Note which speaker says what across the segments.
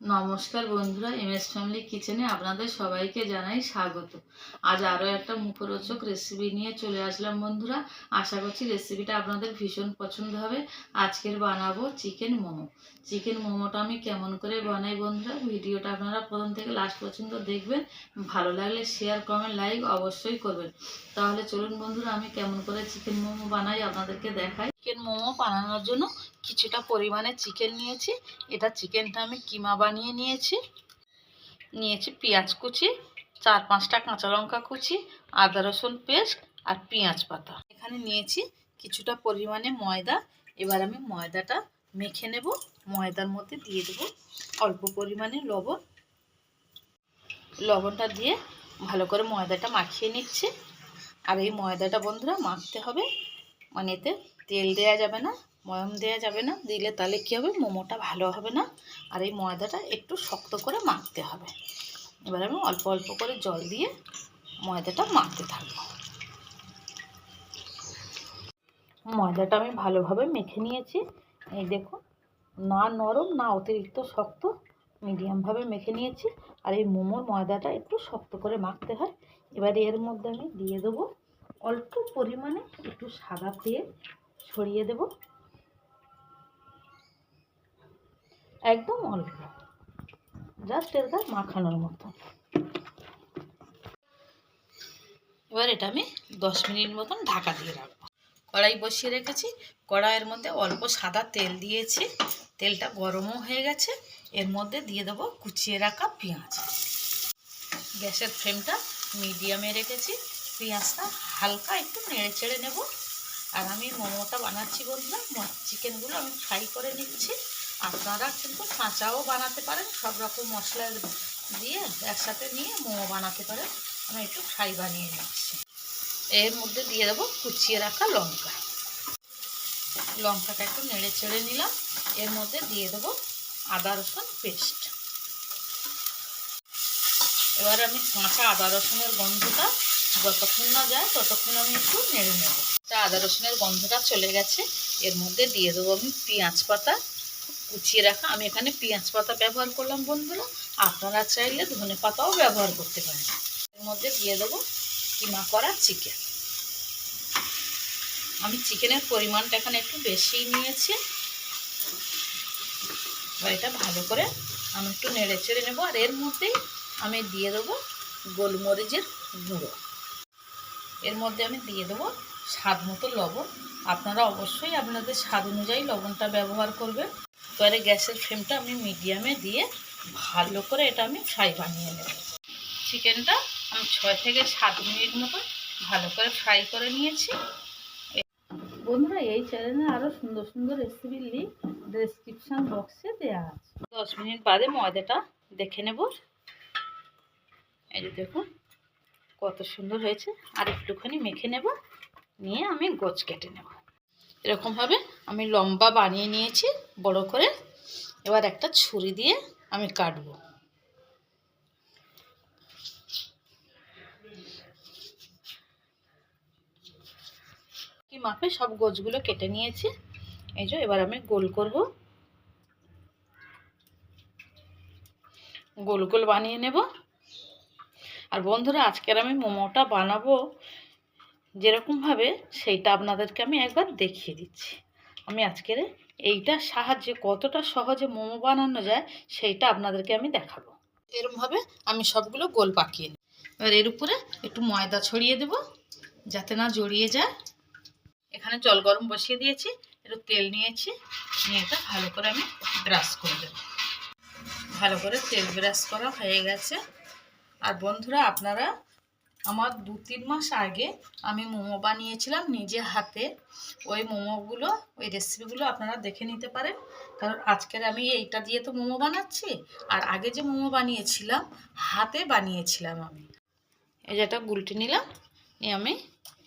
Speaker 1: নমস্কার বন্ধুরা M S family কিচেনে আপনাদের সবাইকে জানাই স্বাগত। আজ আরও একটা মুখরোচক রেসিপি নিয়ে চলে আসলাম বন্ধুরা। আশা করছি রেসিপিটা আপনাদের ভীষণ পছন্দ হবে। আজকের বানাবো চিকেন মোমো। চিকেন মোমোটা আমি কেমন করে বানাই বন্ধুরা, ভিডিওটা আপনারা প্রথম থেকে লাস্ট পর্যন্ত দেখবেন। ভালো লাগলে শেয়ার কমেন্ট লাইক অবশ্যই করবেন। তাহলে চলুন বন্ধুরা, আমি কেমন করে চিকেন মোমো বানাই আপনাদেরকে দেখাই। চিকেন মোমো বানানোর জন্য কিছুটা পরিমাণে চিকেন নিয়েছি। এটা চিকেনটা আমি কিমা বানিয়ে নিয়েছি। নিয়েছি পেঁয়াজ কুচি, চার পাঁচটা কাঁচা লঙ্কা কুচি, আদা রসুন পেস্ট আর পেঁয়াজ পাতা। এখানে নিয়েছি কিছুটা পরিমাণে ময়দা। এবার আমি ময়দাটা মেখে নেব। ময়দার মধ্যে দিয়ে দেবো অল্প পরিমাণে লবণ। লবণটা দিয়ে ভালো করে ময়দাটা মাখিয়ে নিচ্ছি। আর এই ময়দাটা বন্ধুরা মাখতে হবে। মানে এতে তেল দেওয়া যাবে না, ময়ম দেওয়া যাবে না, দিলে তাহলে কী হবে? মোমোটা ভালো হবে না। আর এই ময়দাটা একটু শক্ত করে মাখতে হবে। এবার আমি অল্প অল্প করে জল দিয়ে ময়দাটা মাখতে থাকব। ময়দাটা আমি ভালোভাবে মেখে নিয়েছি। এই দেখো না নরম, না অতিরিক্ত শক্ত, মিডিয়ামভাবে মেখে নিয়েছি। আর এই মোমোর ময়দাটা একটু শক্ত করে মাখতে হয়। এবার এর মধ্যে আমি দিয়ে দেবো অল্প পরিমাণে একটু সাদা তেল ছড়িয়ে দেব। একদম অল্প। জাস্ট এটা মাখানোর মতো। এবার এটা আমি দশ মিনিট মতন ঢাকা দিয়ে রাখব। কড়াই বসিয়ে রেখেছি। কড়াইয়ের মধ্যে অল্প সাদা তেল দিয়েছি। তেলটা গরমও হয়ে গেছে। এর মধ্যে দিয়ে দেবো কুচিয়ে রাখা পেঁয়াজ। গ্যাসের ফ্লেমটা মিডিয়ামে রেখেছি। পেঁয়াজটা হালকা একটু নেড়ে চেড়ে নেব। আর আমি মোমোটা বানাচ্ছি বন্ধুরা চিকেনগুলো আমি ফ্রাই করে নিচ্ছি। আপনারা কিন্তু কাঁচাও বানাতে পারেন, সব রকম মশলা দিয়ে একসাথে নিয়ে মোমো বানাতে পারেন। আমি একটু ফ্রাই বানিয়ে নিচ্ছি। এর মধ্যে দিয়ে দেবো কুচিয়ে রাখা লঙ্কা। লঙ্কাটা একটু নেড়ে চেড়ে নিলাম। এর মধ্যে দিয়ে দেবো আদা রসুন পেস্ট। এবার আমি কাঁচা আদা রসুনের গন্ধটা যতক্ষণ না যায় ততক্ষণ আমি একটু নেড়ে নেব। তা আদা রসুনের গন্ধটা চলে গেছে। এর মধ্যে দিয়ে দেবো আমি পেঁয়াজ পাতা। কুচিয়ে রাখা। আমি এখানে পেঁয়াজ পাতা ব্যবহার করলাম বন্ধুরা। আপনারা চাইলে ধনে পাতাও ব্যবহার করতে পারেন। এর মধ্যে দিয়ে দেবো কিমা করা চিকেন। আমি চিকেনের পরিমাণটা এখানে একটু বেশিই নিয়েছি। এটা ভালো করে আমি একটু নেড়ে চেড়ে নেব। আর এর মধ্যেই আমি দিয়ে দেবো গোলমরিচের গুঁড়ো। এর মধ্যে আমি দিয়ে দেবো স্বাদ মতো লবণ। আপনারা অবশ্যই আপনাদের স্বাদ অনুযায়ী লবণটা ব্যবহার করবেন। এবারে গ্যাসের ফ্লেমটা আমি মিডিয়ামে দিয়ে ভালো করে এটা আমি ফ্রাই বানিয়ে নেব। চিকেনটা আমি ছয় থেকে সাত মিনিট মতো ভালো করে ফ্রাই করে নিয়েছি। বন্ধুরা, এই চ্যানেলে আরও সুন্দর সুন্দর রেসিপির লিঙ্ক ডেসক্রিপশান বক্সে দেওয়া আছে। দশ মিনিট বাদে ময়দাটা দেখে নেব। এই যে দেখুন কত সুন্দর হয়েছে। আর একটুখানি মেখে নেব, নিয়ে আমি গোছ কেটে নেব। এরকমভাবে আমি লম্বা বানিয়ে নিয়েছি, বড় করে। এবার একটা ছুরি দিয়ে আমি কাটবো। কি মাপে সব গোছগুলো কেটে নিয়েছি। এই যে এবার আমি গোল করব। গোল গোল বানিয়ে নেব। আর বন্ধুরা, আজকের আমি মোমোটা বানাবো যেরকমভাবে সেইটা আপনাদেরকে আমি একবার দেখিয়ে দিচ্ছি। আমি আজকের এইটার সাহায্যে কতটা সহজে মোমো বানানো যায় সেইটা আপনাদেরকে আমি দেখাবো। এরমভাবে আমি সবগুলো গোল পাকিয়ে নিই। এবার এর উপরে একটু ময়দা ছড়িয়ে দেব, যাতে না জড়িয়ে যায়। এখানে জল গরম বসিয়ে দিয়েছি, একটু তেল নিয়েছি, নিয়ে এটা ভালো করে আমি ব্রাশ করে দেব। ভালো করে তেল ব্রাশ করা হয়ে গেছে। আর বন্ধুরা, আপনারা আমার দু তিন মাস আগে আমি মোমো বানিয়েছিলাম নিজে হাতে। ওই মোমোগুলো, ওই রেসিপিগুলো আপনারা দেখে নিতে পারেন। কারণ আজকের আমি এইটা দিয়ে তো মোমো বানাচ্ছি। আর আগে যে মোমো বানিয়েছিলাম, হাতে বানিয়েছিলাম আমি। এই যে যেটা গুলটি নিলাম, নিয়ে আমি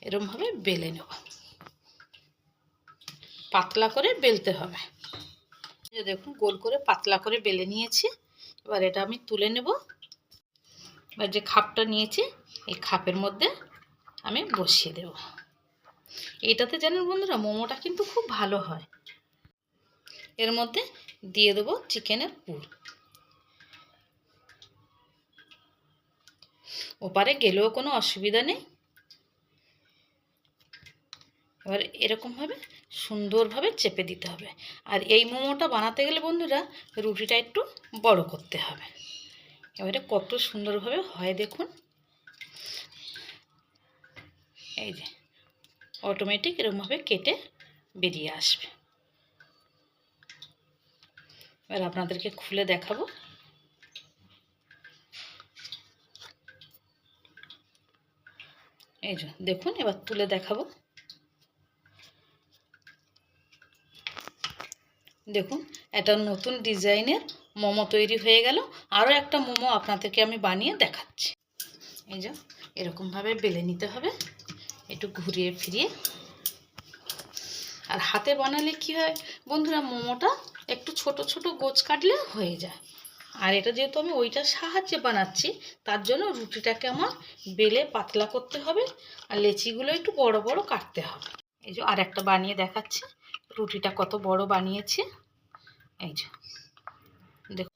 Speaker 1: এরমভাবে বেলে নেব। পাতলা করে বেলতে হবে। দেখুন, গোল করে পাতলা করে বেলে নিয়েছি। এবার এটা আমি তুলে নেব। এবার যে খাপটা নিয়েছি, এই খাপের মধ্যে আমি বসিয়ে দেব। এটাতে জানেন বন্ধুরা, মোমোটা কিন্তু খুব ভালো হয়। এর মধ্যে দিয়ে দেবো চিকেনের পুর। ওপারে গেলেও কোনো অসুবিধা নেই। এবার এরকমভাবে সুন্দরভাবে চেপে দিতে হবে। আর এই মোমোটা বানাতে গেলে বন্ধুরা, রুটিটা একটু বড় করতে হবে। এবারে কত সুন্দরভাবে হয় দেখুন। এই যে অটোমেটিক এরকমভাবে কেটে বেরিয়ে আসবে। এবার আপনাদেরকে খুলে দেখাবো। এই যে, দেখুন, এবার তুলে দেখাবো। দেখুন একটা নতুন ডিজাইনের মোমো তৈরি হয়ে গেল। আরও একটা মোমো আপনাদেরকে আমি বানিয়ে দেখাচ্ছি। এই যে, এরকমভাবে বেলে নিতে হবে। একটু ঘুরিয়ে ফিরিয়ে। আর হাতে বানালে কি হয়? বন্ধুরা, মোমোটা একটু ছোট ছোট গোছ কাটলে হয়ে যায়। আর এটা যেহেতু আমি ওইটার সাহায্যে বানাচ্ছি, তার জন্য রুটিটাকে আমার বেলে পাতলা করতে হবে আর লেচিগুলো একটু বড় বড় কাটতে হবে। এই যে আর একটা বানিয়ে দেখাচ্ছি। রুটিটা কত বড় বানিয়েছি। এই যে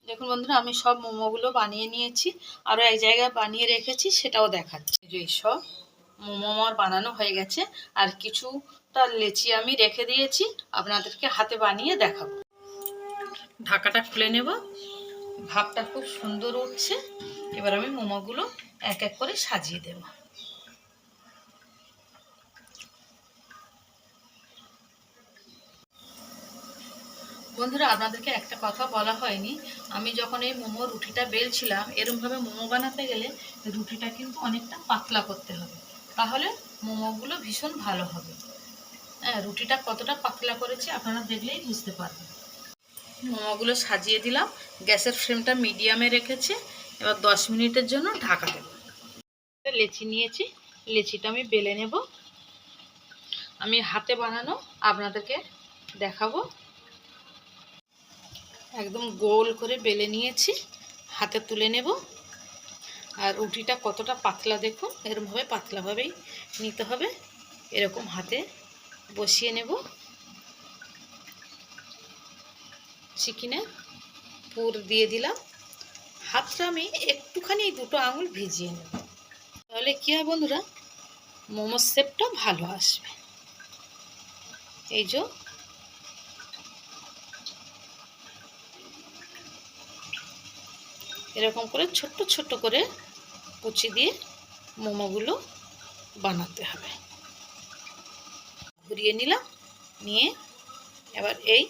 Speaker 1: দেখুন বন্ধুরা, আমি সব মোমোগুলো বানিয়ে নিয়েছি। আরও এক জায়গায় বানিয়ে রেখেছি, সেটাও দেখাচ্ছি। যে সব মোমো আমার বানানো হয়ে গেছে, আর কিছুটা লেচি আমি রেখে দিয়েছি, আপনাদেরকে হাতে বানিয়ে দেখাবো। ঢাকাটা খুলে নেব, ভাবটা খুব সুন্দর উঠছে। এবার আমি মোমোগুলো এক এক করে সাজিয়ে দেব। বন্ধুরা, আপনাদেরকে একটা কথা বলা হয়নি। আমি যখন এই মোমো রুটিটা বেলছিলাম, এরমভাবে মোমো বানাতে গেলে রুটিটা কিন্তু অনেকটা পাতলা করতে হবে। তাহলে মোমোগুলো ভীষণ ভালো হবে। হ্যাঁ রুটিটা কতটা পাতলা করেছি আপনারা দেখলেই বুঝতে পারবেন। মোমোগুলো সাজিয়ে দিলাম, গ্যাসের ফ্লেমটা মিডিয়ামে রেখেছি। এবার দশ মিনিটের জন্য ঢাকা দেব। লেচি নিয়েছি, লেচিটা আমি বেলে নেব। আমি হাতে বানানো, আপনাদেরকে দেখাবো একদম গোল করে বেলে নিয়েছি, হাতে তুলে নেব। আর রুটিটা কতটা পাতলা দেখুন এরকমভাবে পাতলাভাবেই নিতে হবে। এরকম হাতে বসিয়ে নেব। চিকেনে পুর দিয়ে দিলাম। হাতটা আমি একটুখানি দুটো আঙুল ভিজিয়ে নেব। তাহলে কী হয় বন্ধুরা, মোমোর শেপটা ভালো আসবে। এই যে এরকম করে ছোট্ট ছোট্ট করে কুচি দিয়ে মোমোগুলো বানাতে হবে। ঘুরিয়ে নিলাম, নিয়ে এবার এই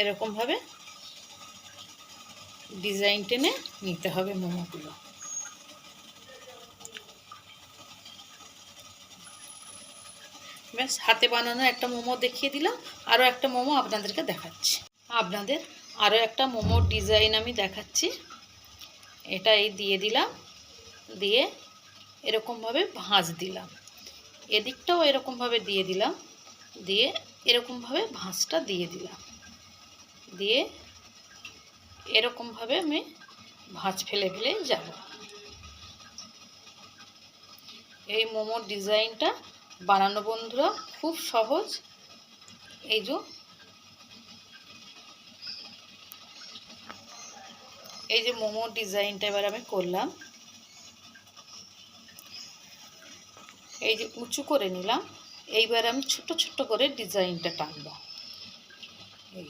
Speaker 1: এরকমভাবে ডিজাইন টেনে নিতে হবে মোমোগুলো। ব্যাস, হাতে বানানো একটা মোমো দেখিয়ে দিলাম আরও একটা মোমো আপনাদেরকে দেখাচ্ছি। আপনাদের আরও একটা মোমোর ডিজাইন আমি দেখাচ্ছি। এটা এই দিয়ে দিলাম, দিয়ে এরকমভাবে ভাঁজ দিলাম। এদিকটাও এরকমভাবে দিয়ে দিলাম, দিয়ে এরকমভাবে ভাঁজটা দিয়ে দিলাম। দিয়ে এরকমভাবে আমি ভাঁজ ফেলে ফেলে যাব। এই মোমোর ডিজাইনটা বানানো বন্ধুরা খুব সহজ। এই যে এই যে মোমোর ডিজাইনটা এবার আমি করলাম। এই যে উঁচু করে নিলাম, এইবার আমি ছোট ছোট করে ডিজাইনটা টানব। এই।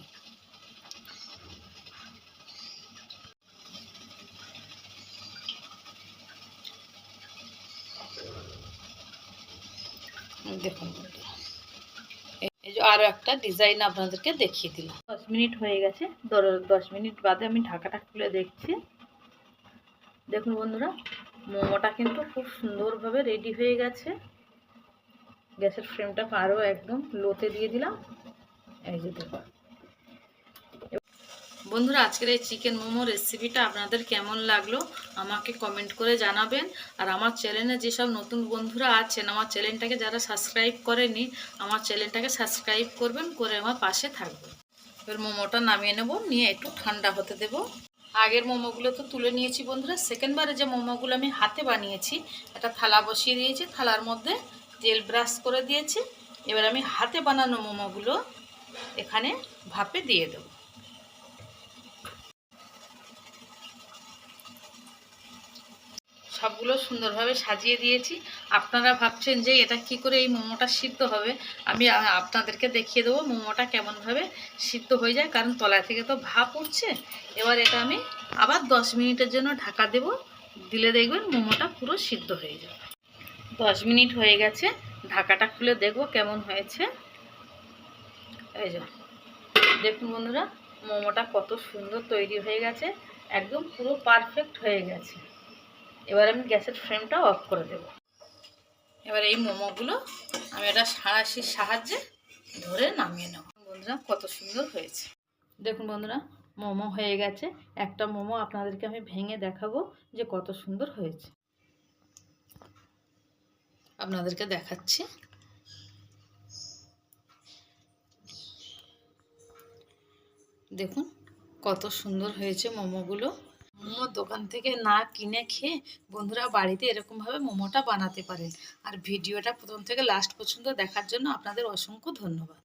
Speaker 1: দেখুন আরও একটা ডিজাইন আপনাদেরকে দেখিয়ে দিলাম। দশ মিনিট হয়ে গেছে। দশ মিনিট বাদে আমি ঢাকাটা খুলে দেখছি। দেখুন বন্ধুরা, মোমোটা কিন্তু খুব সুন্দরভাবে রেডি হয়ে গেছে। গ্যাসের ফ্রেমটা আরও একদম লোতে দিয়ে দিলাম। এই যে দেখুন। বন্ধুরা, আজকের এই চিকেন মোমো রেসিপিটা আপনাদের কেমন লাগল আমাকে কমেন্ট করে জানাবেন। আর আমার চ্যানেলে যেসব নতুন বন্ধুরা আছেন, আমার চ্যানেলটাকে যারা সাবস্ক্রাইব করেনি আমার চ্যানেলটাকে সাবস্ক্রাইব করবেন, করে আমার পাশে থাকবেন। এবার মোমোটা নামিয়ে নেব, নিয়ে একটু ঠান্ডা হতে দেব। আগের মোমোগুলো তো তুলে নিয়েছি বন্ধুরা সেকেন্ডবারে যে মোমোগুলো আমি হাতে বানিয়েছি, একটা থালা বসিয়ে দিয়েছি, থালার মধ্যে তেল ব্রাশ করে দিয়েছি। এবার আমি হাতে বানানো মোমোগুলো এখানে ভাপে দিয়ে দেবো। সবগুলো সুন্দরভাবে সাজিয়ে দিয়েছি। আপনারা ভাবছেন যে এটা কি করে এই মোমোটা সিদ্ধ হবে? আমি আপনাদেরকে দেখিয়ে দেবো মোমোটা কেমনভাবে সিদ্ধ হয়ে যায়, কারণ তলা থেকে তো ভাপ উঠছে। এবার এটা আমি আবার দশ মিনিটের জন্য ঢাকা দেব। দিলে দেখবেন মোমোটা পুরো সিদ্ধ হয়ে যাবে। দশ মিনিট হয়ে গেছে। ঢাকাটা খুলে দেখব কেমন হয়েছে। এই যে, দেখুন বন্ধুরা, মোমোটা কত সুন্দর তৈরি হয়ে গেছে। একদম পুরো পারফেক্ট হয়ে গেছে। এবার আমি গ্যাসের ফ্লেমটা অফ করে দেব। এবার এই মোমোগুলো আমি এটা সাঁড়াশির সাহায্যে ধরে নামিয়ে নেব। বন্ধুরা, কত সুন্দর হয়েছে। দেখুন বন্ধুরা, মোমো হয়ে গেছে। একটা মোমো আপনাদেরকে আমি ভেঙে দেখাবো যে কত সুন্দর হয়েছে। আপনাদেরকে দেখাচ্ছি। দেখুন, কত সুন্দর হয়েছে মোমোগুলো। মোমোর দোকান থেকে না কিনে খেয়ে বন্ধুরা বাড়িতে এরকমভাবে মোমোটা বানাতে পারেন। আর ভিডিওটা প্রথম থেকে লাস্ট পর্যন্ত দেখার জন্য আপনাদের অসংখ্য ধন্যবাদ।